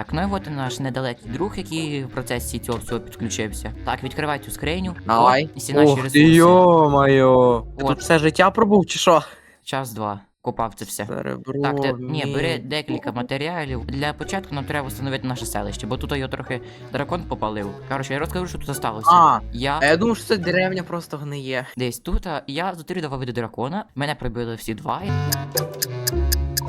Так, ну і от і наш недалекий друг, який в процесі цього всього підключився. Так, відкривай цю скриню. Давай. О, всі наші Ух ти, ресурси. йо-моє. Ти От. Тут все життя пробув, чи що? Час два. Копав це все. Серебро, Так, ти, ні, мідь. бери декілька матеріалів. Для початку нам треба встановити наше селище, бо тут його трохи дракон попалив. Коротше, я розкажу, що тут сталося. А, Я а я думав, що це деревня просто гниє. десь тут, а я зустрів два види дракона, мене прибили всі два.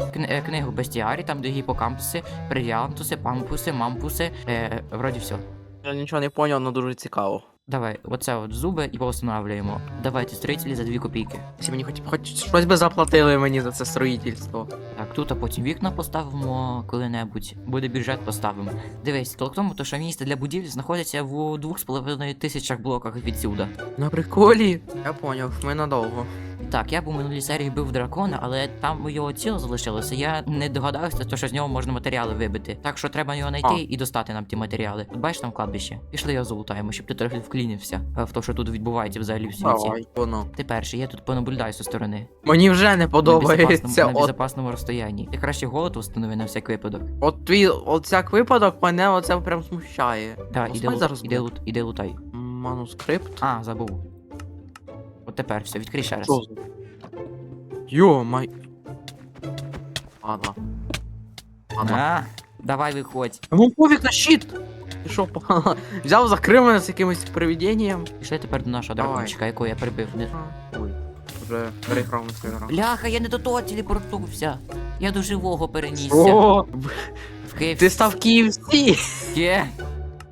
Кни- е, Книгу Бестіарі, там де гіпокампуси, бриліантуси, пампуси, мампуси. Е, вроді все. Я нічого не поняв, але дуже цікаво. Давай, оце от зуби і встановлюємо. Давайте строїтелі за дві копійки. Якщо мені хоч, хоч щось би заплатили мені за це строїтельство. Так, тут а потім вікна поставимо коли-небудь. Буде бюджет, поставимо. Дивись, то в тому, то що місце для будівлі знаходиться в двох з половиною тисячах блоках відсюди. На приколі. Я поняв, ми надовго. Так, я був у минулій серії бив дракона, але там його тіло залишилося. Я не догадався, що з нього можна матеріали вибити. Так що треба його знайти А. і достати нам ті матеріали. От бачиш там кладбище? Пішли його залутаємо, щоб ти трохи вклінився е, в те, що тут відбувається взагалі в світі. Давай, воно. Ти перший, я тут понаблюдаю зі сторони. Мені вже не подобається. на От, розстоянні. Ти краще голод установи на всяк випадок. от твій, от всяк випадок мене оце прям смущає. Ну, іде, лут, іде, лут, іде лутай. Манускрипт. А, забув. От тепер все, відкрий ще раз. Йо, май. Ладно. Ладно. А, давай виходь. Ну пофіг на щит! Ти що, погано? Взяв, закрив мене з якимось привидінням. Пішли тепер до нашого Давай. дракончика, якого я прибив. Не... Ой, вже переграв на свій гра. Ляха, я не до того телепортувався. Я до живого перенісся. О, В Київ. ти став KFC! Є.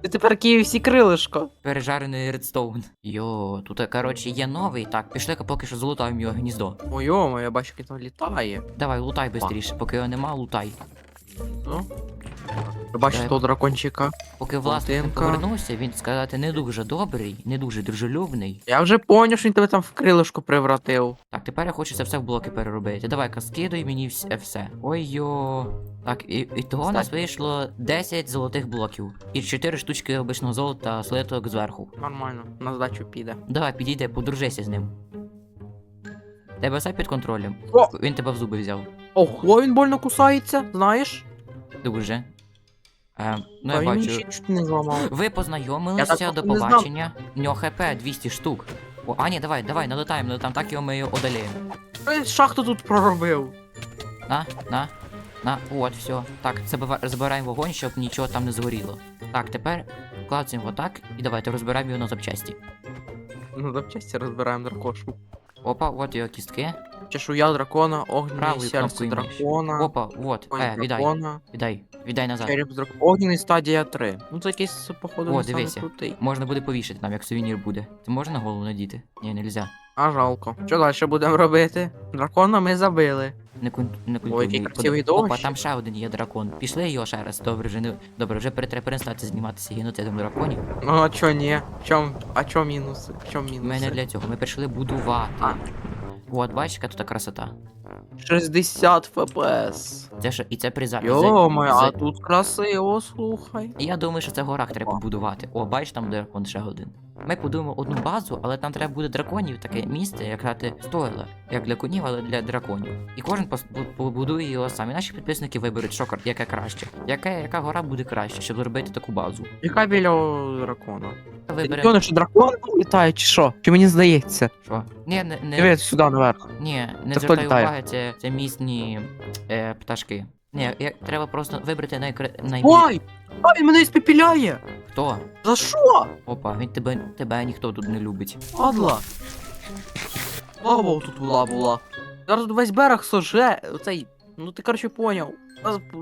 Ти тепер KFC крилишко. Пережарений редстоун. Йо, тут, коротше, є новий. Так, пішли поки що залутаємо його гніздо. Ой, о, я бачу, як він літає. Давай, лутай швидше, поки його нема, лутай. Ну. Бачу того дракончика. Поки власник не повернувся, він сказати не дуже добрий, не дуже дружелюбний. Я вже поняв, що він тебе там в крилишко превратив. Так, тепер я хочу це все в блоки переробити. Давай-ка скидуй мені вс- все. Ой-йо. Так, і, і того у нас вийшло 10 золотих блоків. І 4 штучки обичного золота слиток зверху. Нормально, на здачу піде. Давай, підійди, подружися з ним. Тебе все під контролем. О! Він тебе в зуби взяв. Ого, він больно кусається, знаєш? Дуже. Е, ну я бачу. не зламав. Ви Я познайомилися так до не знав. побачення. У нього хп 200 штук. О, а ні, давай, давай, налетаємо, налетаємо, так його ми його одоліємо. Він шахту тут проробив. На, на, на, от, все. Так, забива- забираємо вогонь, щоб нічого там не згоріло. Так, тепер клацаємо отак і давайте розбираємо його на запчасті. Ну, запчасті розбираємо дракошу. Опа, от його кістки. Чешуя дракона, огняне Правою серце кнопкою миші. дракона. Опа, от, Ой, е, віддай, дракона. віддай, віддай назад. Череп дракона. Огняний стадія 3. Ну це якийсь, походу, О, не дивися. крутий. Можна буде повішати нам, як сувенір буде. Ти можеш на голову надіти? Ні, нельзя. А жалко. Що далі будемо робити? Дракона ми забили. Не кун... не Ой, який культурний. красивий Опа, дощ. там ще один є дракон. Пішли його ще раз. Добре, вже не. Добре, вже пере- треба перестати зніматися геноцидом драконів. Ну а чо ні? В чом, а чо мінуси? В чом мінуси? Ми не для цього. Ми прийшли будувати. А. От, бачиш, яка тут красота. 60 фпс. Це що, і це при за... Йо-моє, за- а тут красиво, слухай. Я думаю, що це в горах треба побудувати. О, бачиш, там дракон ще один. Ми будуємо одну базу, але там треба буде драконів таке місце, як грати стоїло. Як для конів, але для драконів. І кожен пос- бу- побудує його сам. І наші підписники виберуть, що яке краще. Яка, яка гора буде краще, щоб зробити таку базу. Яка біля дракона? Виберемо. що дракон літає, чи що? Чи мені здається? Що? Ні, не, не, Дивись сюди наверх. ні, не Це хто звертай літає? уваги, це, це місні е, пташки. Ні, я, треба просто вибрати найкра... найбільш... Ой! А, він мене іспепіляє! Хто? За що? Опа, він тебе, тебе ніхто тут не любить. Падла. Лава тут була була. Зараз тут весь берег соже. Оцей. Ну ти коротше поняв.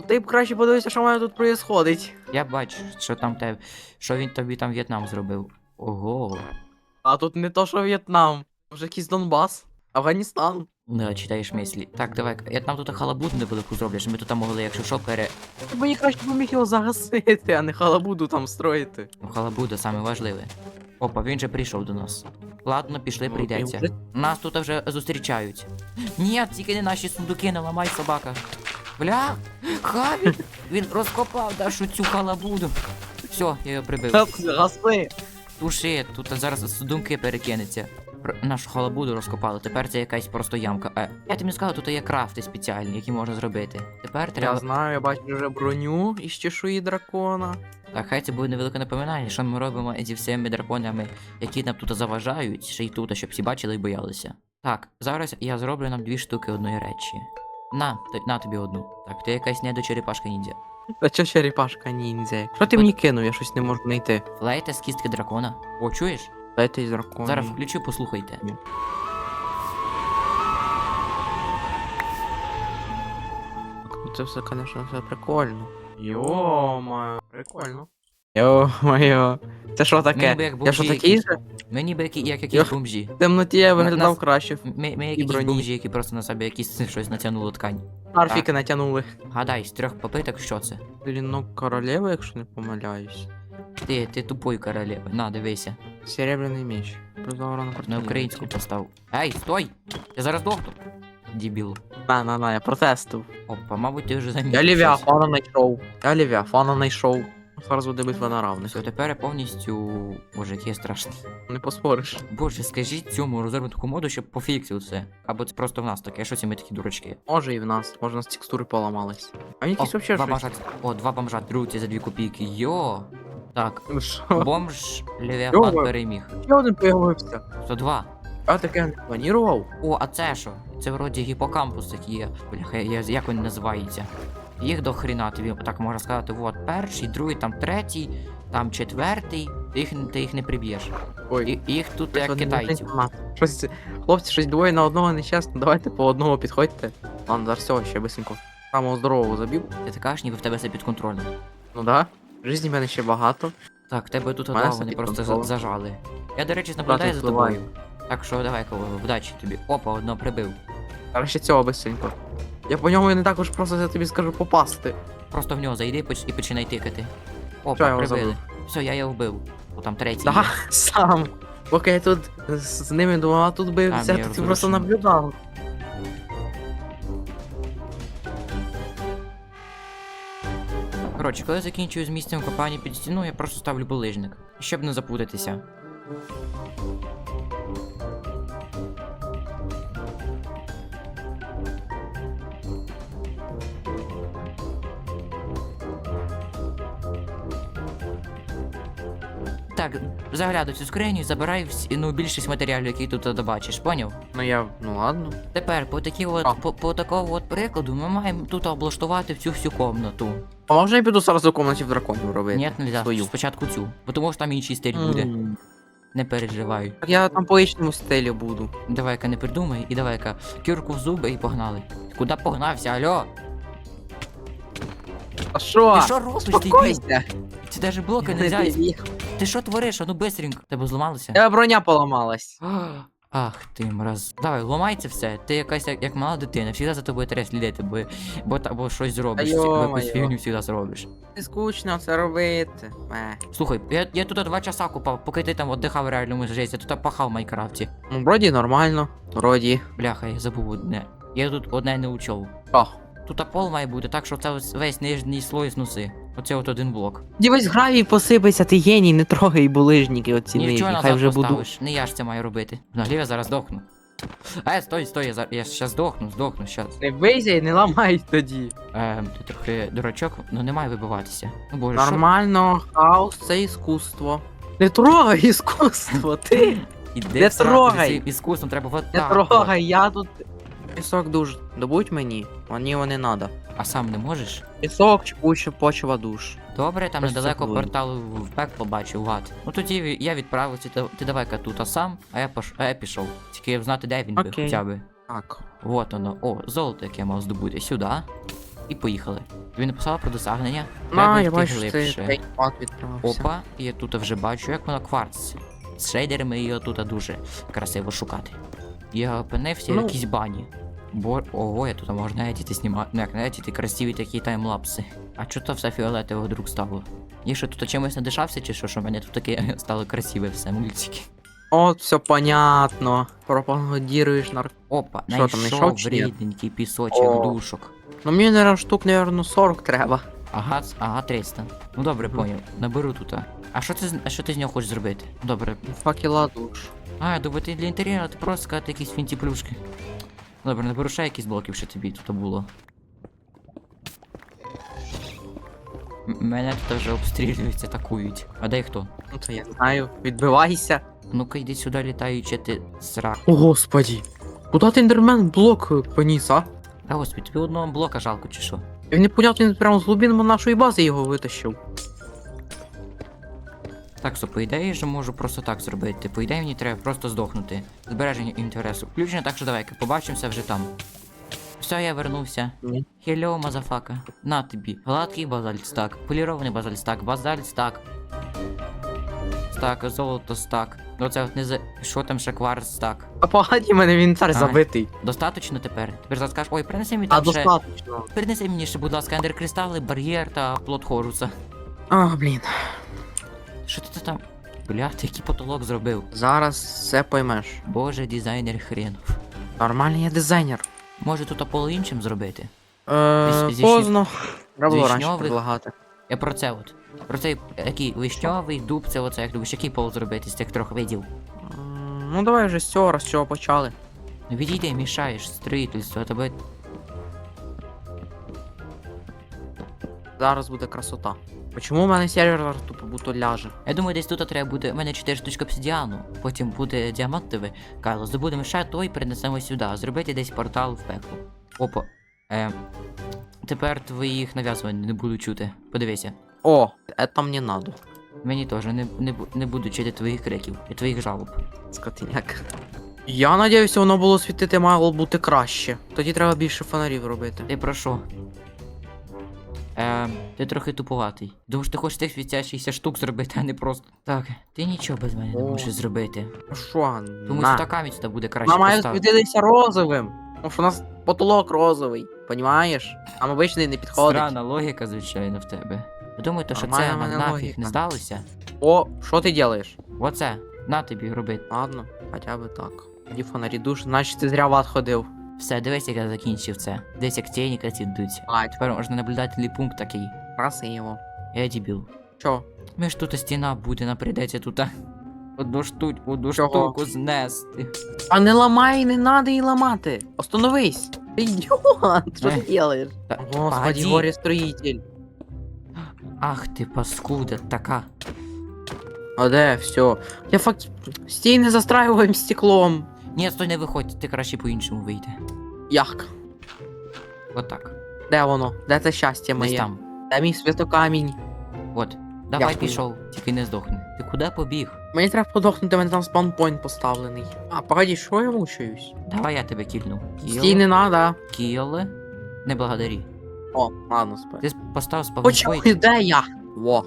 Ти б краще подивися, що в мене тут происходить. Я бачу, що там те, що він тобі там В'єтнам зробив. Ого. А тут не то, що В'єтнам. Вже якийсь Донбас. Афганістан. Не читаєш мислі. Так, давай, я там тут халабуду невелику зроблю, щоб ми тут могли, якщо що, пере. Ти мені краще поміг його загасити, а не халабуду там строїти. Ну, халабуда саме важливе. Опа, він же прийшов до нас. Ладно, пішли, Ну, прийдеться. Нас тут вже зустрічають. Ні, тільки не наші сундуки, не ламай собака. Бля, Хаві! Він розкопав нашу цю халабуду. Все, я його прибив. Гаси. Туши, тут зараз сундуки перекинеться. нашу халабуду розкопали. Тепер це якась просто ямка. Е, я тобі сказав, тут є крафти спеціальні, які можна зробити. Тепер треба. Я знаю, я бачу вже броню із чешуї дракона. Так, хай це буде невелике напоминання, що ми робимо зі всіми драконами, які нам тут заважають, ще й тут, щоб всі бачили і боялися. Так, зараз я зроблю нам дві штуки одної речі. На, на тобі одну. Так, ти якась недочерепашка ніндзя. Та чо черепашка ніндзя? Що ти мені кинув, я щось не можу знайти. Флейта з кістки дракона. О, чуєш? Дайте із дракона. Зараз включу, послухайте. Ні. Це все, звісно, все прикольно. Йо-моє, прикольно. Йо-моє. Це що Ми таке? ніби як Я що бомжі такий же? Ми ніби які, як якісь Йох. бомжі. В темноті я виглядав нас- краще. Ми, ми як І якісь броні. бомжі, які просто на себе якісь щось натягнули ткань. Арфіки натягнули. Гадай, з трьох попиток, що це? Клінок королеви, якщо не помиляюсь. Ти, ти тупой королева. На, дивися. Серебряний меч. Прозоро на На українську постав. Ей, стой! Я зараз дохну. Дебіл. На, на, на, я протестив. Опа, мабуть, ти вже замітив. Я щось. Левіафана знайшов. Я Левіафана знайшов. Зараз буде битва на равних. Все, тепер я повністю. Боже, який я страшний. Не поспориш. Боже, скажіть цьому розробнику моду, щоб пофіксив це. Або це просто в нас таке, що ці ми такі дурачки. Може і в нас. Може у нас текстури поламались. А мені О, якісь вообще два бомжа. О, два бомжа друться за дві копійки. Йо! Так, бомж Левіафан Йо. переміг. Ще один появився. 102. А таке не планував. О, а це що? Це вроді гіпокампус такий є. Бляха, я, як він називається? Їх до хрена, тобі так можна сказати, от перший, другий, там третій, там четвертий, ти їх, ти їх не приб'єш. Ой. І, їх тут як китайців. Щось, хлопці, щось двоє на одного нещасно. Давайте по одного підходьте. Ладно, зараз всього ще бисенько. Самого здорового забів. Ти така ж, ніби в тебе все під контролем. Ну да. Житті в мене ще багато. Так, тебе тут все вони просто за- зажали. Я, до речі, наблюдаю за тобою. Так що давай, кого, вдачі тобі. Опа, одного прибив. Зараз ще цього бисенько. Я по ньому не також просто я тобі скажу попасти. Просто в нього зайди поч- і починай тикати. Я Опа, його прибили. забив? Все, я його вбив. О, там третій. Да, є. сам. Поки я тут з з ними двома тут бився, А, мені ти просто наблюдав. Коротше, коли закінчую з місцем копання під стіну, я просто ставлю булижник, щоб не запутатися. Так, заглядай цю скриню і забирай всі, ну, більшість матеріалів, які тут добачиш, поняв? Ну я. Ну ладно. Тепер по такі от, по, по такому от прикладу ми маємо тут облаштувати всю всю комнату. А можна я піду зараз у комнаті в драконів робити? Ні, нельзя. свою. Спочатку цю. Бо тому що там інший стиль буде. М. Не переживай. Так я там по ічному стилі буду. Давай-ка не придумай і давай-ка кірку в зуби і погнали. Куди погнався, алло? А що? Ти що робиш, ти бій? Це навіть блоки не взяти. Ти що твориш? А ну бистренько. Тебе зламалося? Я броня поламалась. Ах ти мраз. Давай, ламай це все. Ти якась як, як мала дитина, завжди за тобою треба слідити, бо, бо, та- бо щось зробиш, Та бо якусь йо-моє. фігню завжди зробиш. Не скучно це робити. Е. Слухай, я, я тут два часа купав, поки ти там віддихав в реальному житті, я тут пахав в Майнкрафті. Ну, вроді нормально. Вроді. Бляха, я забув одне. Я тут одне не учов. О. Тут пол має бути, так що це ось весь нижній слой знуси. Оце от один блок. Дівись гравій посипеться, ти геній, не трогай булижники оці нижні, хай вже поставиш. Не я ж це маю робити. Взагалі я зараз здохну. Е, стой, стой, я, за- я щас здохну, здохну, щас. Не бийся і не ламай тоді. Ем, ти трохи дурачок, ну не має вибиватися. Ну боже, що? Нормально, хаос це іскусство. Не трогай іскусство, ти! Іди Не трогай! іскусством, треба вот Не трогай, я тут. Пісок душ. Добудь мені, мені його не надо. А сам не можеш? Пісок, чекуча почва душ. Добре, там недалеко було. порталу в пекло бачив гад. Ну тоді я відправився, ти, ти давай-ка тут а сам, а я пош... а я пішов. Тільки знати, де він би Окей. хоча би. Так. Вот воно. О, золото, яке я мав здобути. Сюди. І поїхали. Тобі написала про досягнення? Треба На, я йти бачу, що глибше. це відправився. Опа, і я тут вже бачу, як воно кварц. З шейдерами його тут дуже красиво шукати. Я опинився в Ну. якійсь бані. Бо ого, я тут можна едіти знімати. Ну як едіти, красиві такі таймлапси. А чого то все фіолетове вдруг стало? Я що тут чимось надишався, чи що, що в мене тут таке стало красиве все, мультики. От, все понятно. Пропагандіруєш нар... Опа, знайшов вредненький пісочок О. душок. Ну мені, наверное, штук, наверное, 40 треба. Ага, ага, 300. Ну добре, поняв. Наберу тут. А що ти а що ти з нього хочеш зробити? Добре, Факела душ. А, я думаю, ти для інтер'єру, ти просто сказати якісь фінті-плюшки. Добре, наберу ще якісь блоків, що тобі тут було. М- Мене тут вже обстрілюють, атакують. А де хто? Ну то я знаю. Відбивайся. Ну-ка йди сюди, літаючи, ти сра. О, господі. Куда ти ендермен блок е, поніс, а? А господи, тобі одного блока жалко чи що? Він непонятно, він прямо з глибин нашої бази його витащив. Так, so, по ідеї ж можу просто так зробити. По ідеї мені треба просто здохнути. Збереження інтересу. Включення, так що давай-ка побачимося вже там. Все, я вернувся. Ні. Хелло, мазафака. На тобі. Гладкий базальт стак, полірований базальт стак, базальт стак. Золото стак. Оце от не за. Що там ще кварц стак? А погаді мене інвентар забитий. Достаточно тепер? Тепер зараз скажеш, ой, принеси мені А там ще. достатньо. Принеси мені ще, будь ласка, ендеркристали, бар'єр та плод Хоруса. А, блін. Що ти там? Бля, ти який потолок зробив? Зараз все поймеш. Боже, дизайнер хренов. Нормальний я дизайнер. Може тут Аполло іншим зробити? Е, зі- поздно. Треба було раніше вишньових. предлагати. Я про це от. Про цей який вишньовий, дуб, це оце, як думаєш, який пол зробити з тих трьох видів. М, Ну давай вже з цього, раз з чого почали. Ну відійди, мішаєш строїтельство, а тебе. Зараз буде красота. Почому в мене сервер тупо будто ляже? Я думаю, десь тут треба буде. У мене 4 штучки обсидіану, потім буде діамантовий. Кайло, здобудемо ще той, перенесемо сюди. Зробити десь портал в пекло. Опа. Е, тепер твоїх нав'язувань не буду чути. Подивися. О, это мне надо. Мені теж не, не, не буду чути твоїх криків і твоїх жалоб. Скотиняк. Я надіюся, воно було світити мало бути краще. Тоді треба більше фонарів робити. Ти про що? Е, ти трохи туповатий. Думаєш, ти хочеш тих світящихся штук зробити, а не просто. Так, ти нічого без мене не О. можеш зробити. Ну Що? Тому на. сюди камінь сюди буде краще Вона має поставити. світитися розовим. Тому що у нас потолок розовий. Понімаєш? Нам обичний не підходить. Странна логіка, звичайно, в тебе. Ви думаєте, що Нормальна це в нам нафіг логіка. не здалося? О, що ти робиш? Оце, на тобі робити. Ладно, хоча б так. Тоді фонарі душ, значить ти зря в ад ходив. Все, дивись, як я закінчив це. Десь як тіні йдуть. Ать, Тепер можна наблюдательний пункт такий. красиво. Я дебіл. Чо? Ми ж тут стіна буде, нам прийдеться тут. а, Одну штук, одну Чого? штуку знести. А не ламай, не надо її ламати. Остановись. Ідіот, що ти робиш? Господи, погоді. горе строїтель. Ах ти паскуда, така. А де, все. Я факт... Стіни застраюємо стеклом. Ні, стой, не виходь, ти краще по-іншому вийди. Як? Отак. Де воно? Де це щастя Десь моє? там. Де мій святокамінь? От. Давай Я пішов, тільки не здохни. Ти куди побіг? Мені треба подохнути, в мене там спаунпойнт поставлений. А, погоди, що я мучаюсь? Давай я тебе кільну. Стій не надо. Кіле. Не благодарі. О, ладно, спай. Ти постав Почему? спавнпойнт. Де я? Во.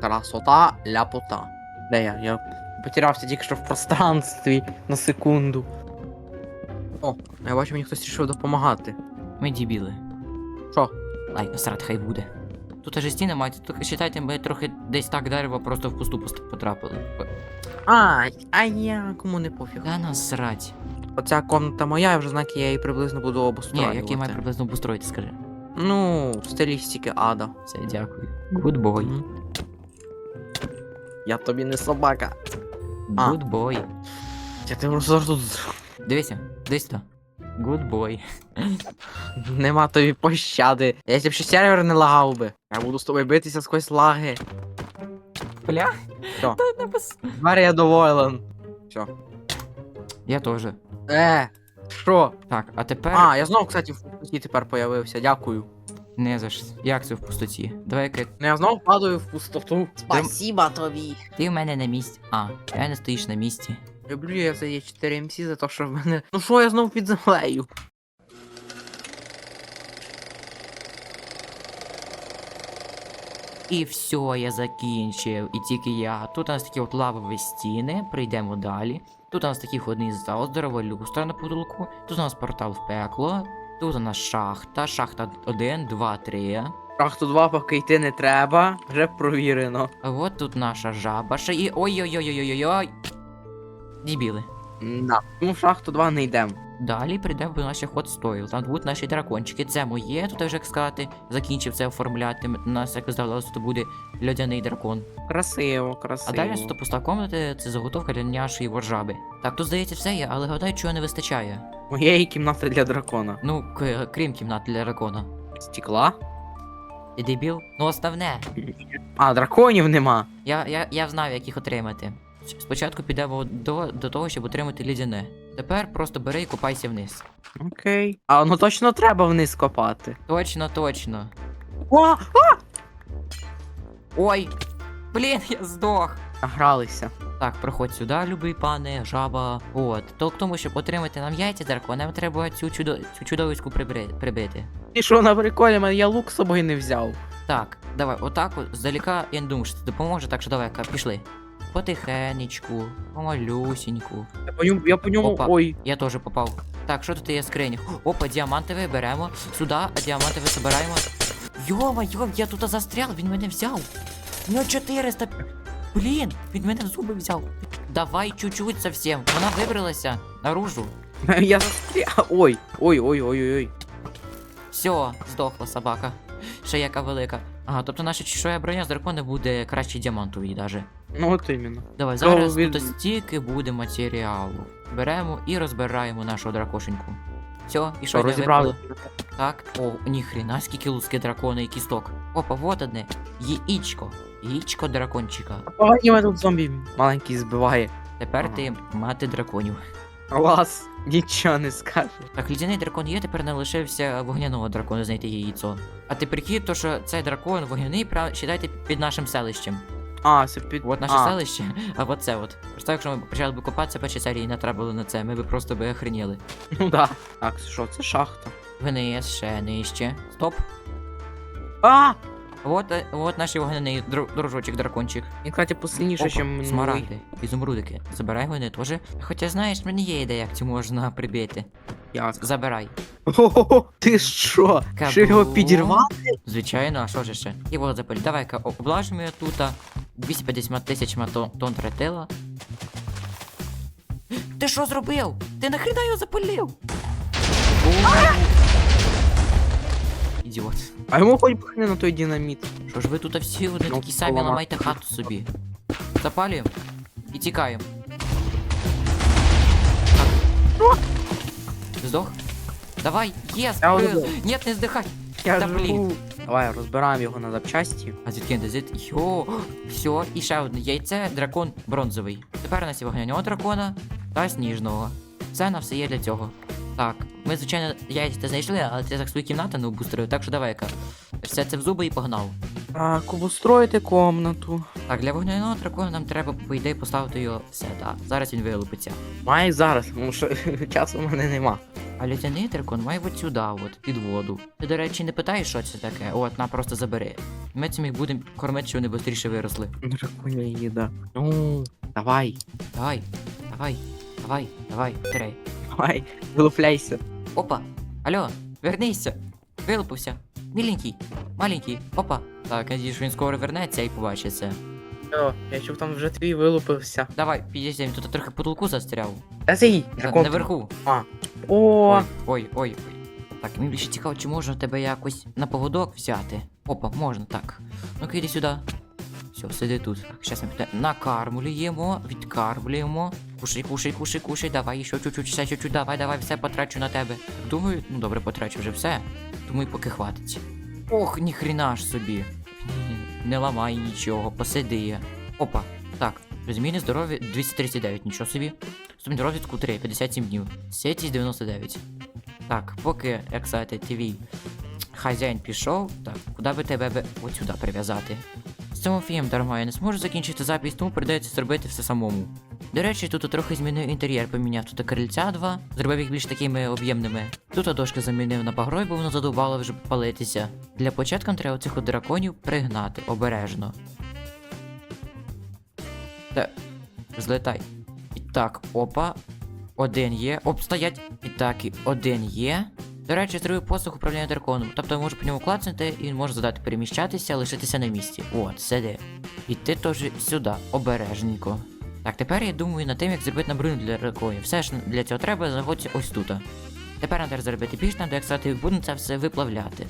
Красота, ляпота. Де я? Я потерявся тільки що в пространстві на секунду. О, я бачу, мені хтось рішив допомагати. Ми дібіли. Що? Ай, насрать, хай буде. Тут аж стіни мають, тут считайте, ми трохи десь так дерево просто в пусту потрапили. А, а я кому не пофіг. Та насрать. Оця комната моя, я вже знаю, я її приблизно буду Ні, обустроювати. як я маю приблизно обустроїти, скажи. Ну, в стилістики ада. Все, дякую. Good boy. Мгм. Я тобі не собака. А. Good boy. Я тебе просто тут. Дивися, дивись то. Good boy. Нема тобі пощади. Якщо б ще сервер не лагав би. Я буду з тобою битися сквозь лаги. Бля. Пос- Тепер я доволен. Все. Я теж. Е, що? Так, а тепер. А, я знову, кстати, в пустоті тепер появився, дякую. Не за що. Як це в пустоті? Давай ка Ну я знову падаю в пустоту. Спасибо тобі. ти в мене на місці. А, я не стоїш на місці. Люблю я за 4 МС за те, що в мене. Ну що я знову під землею? І все, я закінчив. І тільки я. Тут у нас такі от лавові стіни, прийдемо далі. Тут у нас такий входний зал, здорова люстра на потолку. Тут у нас портал в пекло. Тут у нас шахта, шахта 1, 2, 3. Шахту 2 поки йти не треба, вже провірено. А от тут наша жаба. Ще і. Ой-ой-ой-ой-ой-ой. Дібіли. На. Тому в шахту 2 не йдемо. Далі прийдемо до наших ход стоїл. Там будуть наші дракончики. Це моє, тут вже як сказати, закінчив це оформляти. У нас, як здавалося, то буде льодяний дракон. Красиво, красиво. А далі тут пуста комната це заготовка для нашої воржаби. Так, тут здається все є, але гадаю, чого не вистачає. Моєї кімнати для дракона. Ну, крім кімнати для дракона. Стекла? Ти дебіл? Ну основне. А, драконів нема. Я, я, я знав, як їх отримати. Спочатку підемо до, до того, щоб отримати лідяне. Тепер просто бери і купайся вниз. Окей. А ну точно треба вниз копати. Точно, точно. О! Ой! Блін, я здох. Награлися. Так, проходь сюди, любий пане, жаба. От. То к тому, щоб отримати нам яйця дракона, нам треба цю, чудо... цю чудовиську прибри... прибити. І що на приколі, мене я лук з собою не взяв. Так, давай, отак от, здалека, я не думаю, що це допоможе, так що давай-ка, пішли. Потихенечку, помалюсіньку. Я по ньому, я по ньому. Опа. Ой. Я теж попав. Так, що тут є скрині? Опа, діамантовий беремо. Сюди, а діамантовий забираємо. Йома, йом, я тут застрял, він мене взяв. У нього 400. Блін, він мене в зуби взяв. Давай чуть-чуть совсем. Вона вибралася наружу. Я застряг. Ой, ой, ой, ой, ой, ой. Все, здохла собака. Ще яка велика. Ага, тобто наша чешуя броня з дракона буде краще діамантової даже. Ну от іменно. Давай, Ну, зараз тут стільки буде матеріалу. Беремо і розбираємо нашого дракошеньку. Все, і що розібрали? Так, о, ніхрена, скільки луски дракона і кісток. Опа, вот одне. Яєчко. Яєчко дракончика. Погані мене тут зомбі маленький збиває. Тепер Ага. ти мати драконів. Клас. Нічого не скаже. Так, лідяний дракон є, тепер не лишився вогняного дракона знайти яйцо. А ти прикинь, то що цей дракон вогняний, прям считайте під нашим селищем. А, це під. От наше а, селище, а от це от. Просто якщо ми почали б копатися першій серії, не треба на це, ми би просто би охреніли. Ну да. Так, що, це шахта. Вниз, ще нижче. Стоп. А! От, е, от наш вогняний дру- дружочок дракончик. Він, кстати, посильніше, ніж минулий. смарагди, ізумрудики. Забирай вони теж. Хоча знаєш, в мене є ідея, як цю можна прибити. Як? Забирай. Ого, ти що? Що його підірвати? Звичайно, а що ж ще? І от запаль. Давай-ка облажимо його тут. 250 тисяч тонн, тротила. Ти що зробив? Ти нахрена його запалив? Ідіот. А йому хоч бахне на той динаміт. Що ж ви тут всі одні Ну, такі самі поламати. ламайте хату собі. Запалюємо і тікаємо. Так. Здох? Давай, єс! Я е, вже- Ні, не здихай! Я Та блін. Давай, розбираємо його на запчасті. А звідки зит? Йо, все, і ще одне яйце, дракон бронзовий. Тепер у нас є вогняного дракона та сніжного. Все на все є для цього. Так, ми, звичайно, яйця знайшли, але це так свої кімнати не обустрою, так що давай-ка. Все це в зуби і погнав. Так, обустроїти комнату. Так, для вогняного дракона нам треба, по ідеї, поставити його все, так. Зараз він вилупиться. Має зараз, тому що часу в мене нема. А лідяний дракон має от сюди, от, під воду. Ти, до речі, не питаєш, що це таке? От, на просто забери. Ми цим їх будемо кормити, щоб вони швидше виросли. Драконя їда. Ну, давай, Давай, давай, давай, давай, тирай. давай, вилупляйся. Опа! Алло, вернися! Вилупився. Міленький, маленький, опа. Так, я надію, він скоро вернеться і побачить це. О, я чув там вже твій вилупився. Давай, підійдемо, тут трохи потолку застряв. Та. Наверху. О, Ой, ой, ой, ой. Так, мені більше цікаво, чи можна тебе якось на поводок взяти. Опа, можна, так. Ну-ка йди сюди. Все, сиди тут. Щас ми піде. Накармлюємо, відкармлюємо. Кушай, кушай, кушай, кушай, давай, ще чуть-чуть, ще чуть-чуть, давай, давай, все потрачу на тебе. Думаю, ну добре, потрачу вже все. Думаю, поки хватить. Ох, ніхрена ж собі. Не ламай нічого, посиди. Опа, так. Зміни здоров'я 239, нічого собі. Ступінь розвитку 3, 57 днів. Сетість 99. Так, поки, як сказати, твій хазяїн пішов, так, куди би тебе би от прив'язати? Цим фільм дарма я не зможу закінчити запись, тому прийдеться зробити все самому. До речі, тут трохи змінив інтер'єр, поміняв тут крильця два, зробив їх більш такими об'ємними. Тут дошки замінив на пагрой, бо воно задовбало вже палитися. Для початку треба цих драконів пригнати обережно. Та злетай. І так, опа. Один є. Оп, стоять. І так, і один є. До речі, зробив посох управління драконом. Тобто можу по ньому клацнути, і може задати переміщатися, лишитися на місці. От, сиди. І ти теж сюди, обережненько. Так, тепер я думаю над тим, як зробити на броню для драконів. Все ж для цього треба знаходитися ось тут. Тепер треба зробити більш нам, як сказати, будемо це все виплавляти.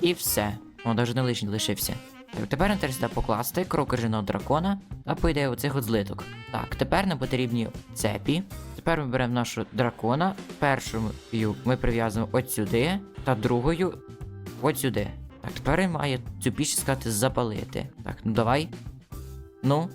І все. О, навіть не лишній лишився. Так, тепер треба сюди покласти крок ржаного дракона та по ідеї оцих от злиток. Так, тепер нам потрібні цепі. Тепер ми беремо нашу дракона. Першою ми прив'язуємо от сюди, та другою от сюди. Так, тепер він має цю піч сказати запалити. Так, ну давай. Ну.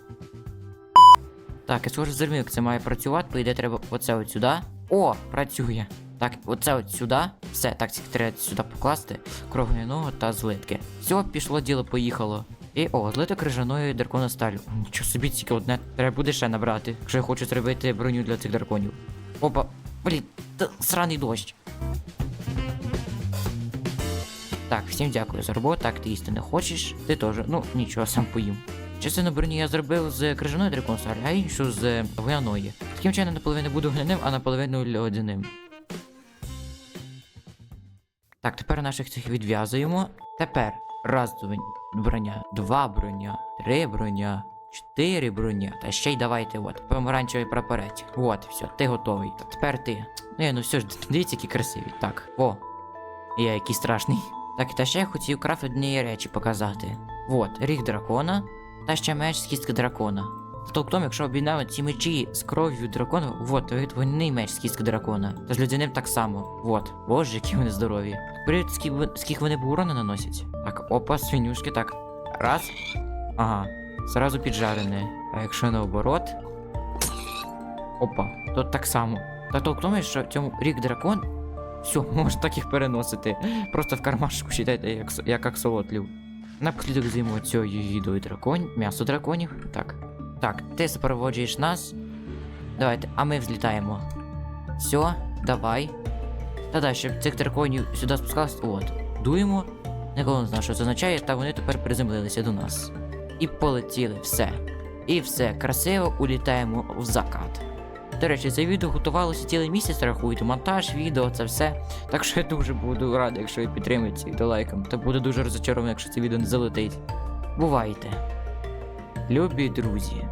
Так, я схоже зрозумів, як це має працювати. По ідеї треба оце от сюди. О, працює. Так, оце от сюди. Все, так, ці треба сюди покласти. Кров'яного та злитки. Все, пішло діло, поїхало. І о, злиток крижаної дракона сталю. Нічого собі тільки одне. Треба буде ще набрати, якщо я хочу зробити броню для цих драконів. Опа, блін, сраний дощ. Так, всім дякую за роботу. Так, ти їсти не хочеш. Ти теж. Ну, нічого, сам поїм. Частину броні я зробив з крижаної дракон сталі, а іншу з вогняної. Таким чином наполовину буду вогняним, а наполовину льодяним. Так, тепер наших цих відв'язуємо. Тепер раз броня, два броня, три броня, чотири броня. Та ще й давайте, от, помаранчевий прапорець. От, все, ти готовий. Тепер ти. Не, ну все ж, дивіться, які красиві. Так, о. Я який страшний. Так, та ще я хотів крафт однієї речі показати. От, ріг дракона, та ще меч з кістки дракона. Тобто в тому, якщо об'єднали ці мечі з кров'ю дракона, виходить вогняний меч з кістки дракона. Та з людяним так само. Вот. Боже, які вони здорові. Привіт, скільки, вони б урону наносять. Так, опа, свинюшки, так. Раз. Ага. Зразу піджарене. А якщо наоборот. Опа, тут так само. Та то в тому, що в цьому рік дракон. Все, може так їх переносити. Просто в кармашку считайте, як, як аксолотлів. Напослідок з'їмо цього їду дракон, м'ясо драконів. Так. Так, ти супроводжуєш нас. Давайте, а ми взлітаємо. Все, давай. Та-да, щоб цих драконів сюди спускалось. От. Дуємо. Ніколи не знав, що це означає, та вони тепер приземлилися до нас. І полетіли, все. І все, красиво улітаємо в закат. До речі, це відео готувалося цілий місяць, рахуйте, монтаж, відео, це все. Так що я дуже буду радий, якщо ви підтримуєте це відео лайком. Та буду дуже розочарований, якщо це відео не залетить. Бувайте. Любі друзі.